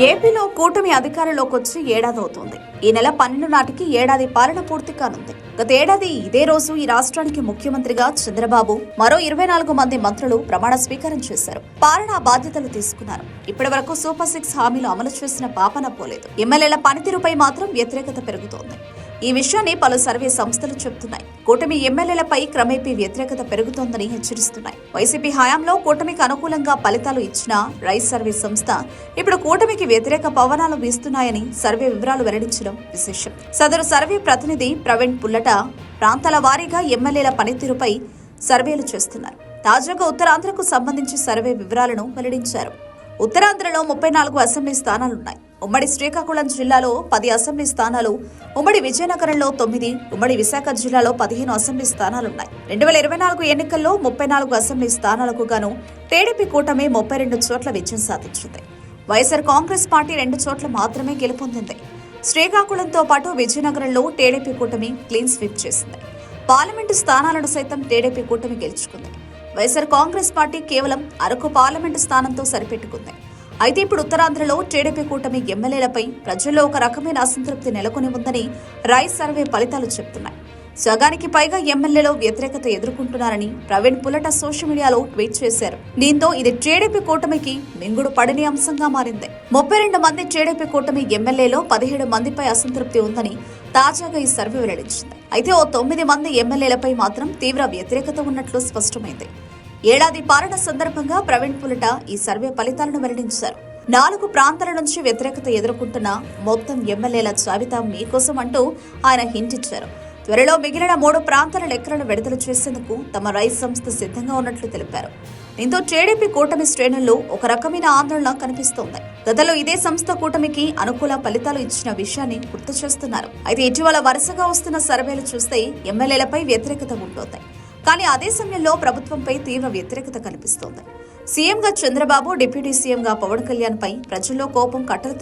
ఏపీలో కూటమి అధికారంలోకి వచ్చి ఏడాది అవుతోంది ఈ నెల పన్నెండు నాటికి ఏడాది పాలన పూర్తి కానుంది. గత ఏడాది ఇదే రోజు ఈ రాష్ట్రానికి ముఖ్యమంత్రిగా చంద్రబాబు మరో ఇరవై నాలుగు మంది మంత్రులు ప్రమాణ స్వీకారం చేశారు. పాలనా బాధ్యతలు తీసుకున్నారు. ఇప్పటి వరకు సూపర్ సిక్స్ హామీలు అమలు చేసిన పాపన పోలేదు. ఎమ్మెల్యేల పనితీరుపై మాత్రం వ్యతిరేకత పెరుగుతోంది. ఈ విషయాన్ని పలు సర్వే సంస్థలు చెబుతున్నాయి. కూటమి ఎమ్మెల్యేలపై క్రమేపీ వ్యతిరేకత పెరుగుతోందని హెచ్చరిస్తున్నాయి. వైసీపీ హయాంలో కూటమికి అనుకూలంగా ఫలితాలు ఇచ్చిన రైస్ సర్వే సంస్థ ఇప్పుడు కూటమికి వ్యతిరేక పవనాలు వీస్తున్నాయని సర్వే వివరాలు వెల్లడించడం విశేషం. సదరు సర్వే ప్రతినిధి ప్రవీణ్ పుల్లట ప్రాంతాల వారీగా ఎమ్మెల్యేల పనితీరుపై సర్వేలు చేస్తున్నారు. తాజాగా ఉత్తరాంధ్రకు సంబంధించి సర్వే వివరాలను వెల్లడించారు. ఉత్తరాంధ్రలో ముప్పై నాలుగు అసెంబ్లీ స్థానాలున్నాయి. ఉమ్మడి శ్రీకాకుళం జిల్లాలో పది అసెంబ్లీ స్థానాలు ఉమ్మడి విజయనగరంలో తొమ్మిది ఉమ్మడి విశాఖ జిల్లాలో పదిహేను అసెంబ్లీ స్థానాలున్నాయి. రెండు వేల ఇరవై నాలుగు ఎన్నికల్లో ముప్పై నాలుగు అసెంబ్లీ స్థానాలకు గాను టీడీపీ కూటమి ముప్పై రెండు చోట్ల విజయం సాధించింది. వైఎస్ఆర్ కాంగ్రెస్ పార్టీ రెండు చోట్ల మాత్రమే గెలుపొందింది. శ్రీకాకుళంతో పాటు విజయనగరంలో టీడీపీ కూటమి క్లీన్ స్వీప్ చేసింది. పార్లమెంటు స్థానాలను సైతం టీడీపీ కూటమి గెలుచుకుంది. వైఎస్ఆర్ కాంగ్రెస్ పార్టీ కేవలం అరకు పార్లమెంటు స్థానంతో సరిపెట్టుకుంది. అయితే ఇప్పుడు ఉత్తరాంధ్రలో టీడీపీ కూటమి ఎమ్మెల్యేలపై ప్రజల్లో ఒక రకమైన అసంతృప్తి నెలకొని ఉందని రైస్ సర్వే ఫలితాలు చెబుతున్నాయి సగానికి పైగా ఎమ్మెల్యేలో వ్యతిరేకత ఎదుర్కొంటున్నారని ప్రవీణ్ పుల్లట సోషల్ మీడియాలో ట్వీట్ చేశారు. దీంతో ఇది టీడీపీ కూటమికి మింగుడు పడని అంశంగా మారింది. ముప్పై రెండు మంది టీడీపీ కూటమి ఎమ్మెల్యేలో పదిహేడు మందిపై అసంతృప్తి ఉందని తాజాగా ఈ సర్వే వెల్లడించింది. అయితే ఓ తొమ్మిది మంది ఎమ్మెల్యేలపై మాత్రం తీవ్ర వ్యతిరేకత ఉన్నట్లు స్పష్టమైంది. ఏడాది పాలన సందర్భంగా ప్రవీణ్ పులట ఈ సర్వే ఫలితాలను వెల్లడించారు. నాలుగు ప్రాంతాల నుంచి వ్యతిరేకత ఎదుర్కొంటున్న మొత్తం ఎమ్మెల్యేల జాబితా మీకోసం అంటూ ఆయన హింటిచ్చారు త్వరలో మిగిలిన మూడు ప్రాంతాల లెక్కలను విడుదల చేసేందుకు తమ రైస్ సంస్థ సిద్ధంగా ఉన్నట్లు తెలిపారు. దీంతో టీడీపీ కూటమి శ్రేణుల్లో ఒక రకమైన ఆందోళన కనిపిస్తోంది. గతంలో ఇదే సంస్థ కూటమికి అనుకూల ఫలితాలు ఇచ్చిన విషయాన్ని గుర్తు చేస్తున్నారు. అయితే ఇటీవల వరుసగా వస్తున్న సర్వేలు చూస్తే ఎమ్మెల్యేలపై వ్యతిరేకత ఉంటోంది. కానీ అదే సమయంలో ప్రభుత్వంపై తీవ్ర వ్యతిరేకత కనిపిస్తోంది. సీఎంగా చంద్రబాబు డిప్యూటీ సీఎంగా పవన్ కళ్యాణ్ పై ప్రజల్లో కోపం కట్టలు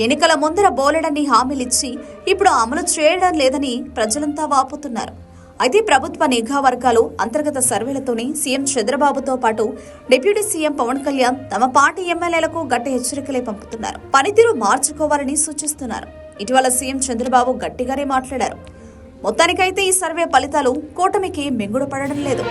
ఎన్నికల ముందర బోలెడన్ని హామీలిచ్చి ఇప్పుడు అమలు చేయడం లేదని ప్రజలంతా వాపోతున్నారు. అయితే ప్రభుత్వ నిఘా వర్గాలు అంతర్గత సర్వేలతోనే సీఎం చంద్రబాబుతో పాటు డిప్యూటీ సీఎం పవన్ కళ్యాణ్ తమ పార్టీ ఎమ్మెల్యేలకు గట్టి హెచ్చరికలే పంపుతున్నారు. పనితీరు మార్చుకోవాలని సూచిస్తున్నారు. ఇటీవల సీఎం చంద్రబాబు గట్టిగానే మాట్లాడారు. మొత్తానికైతే ఈ సర్వే ఫలితాలు కూటమికి మింగుడు పడడం లేదు.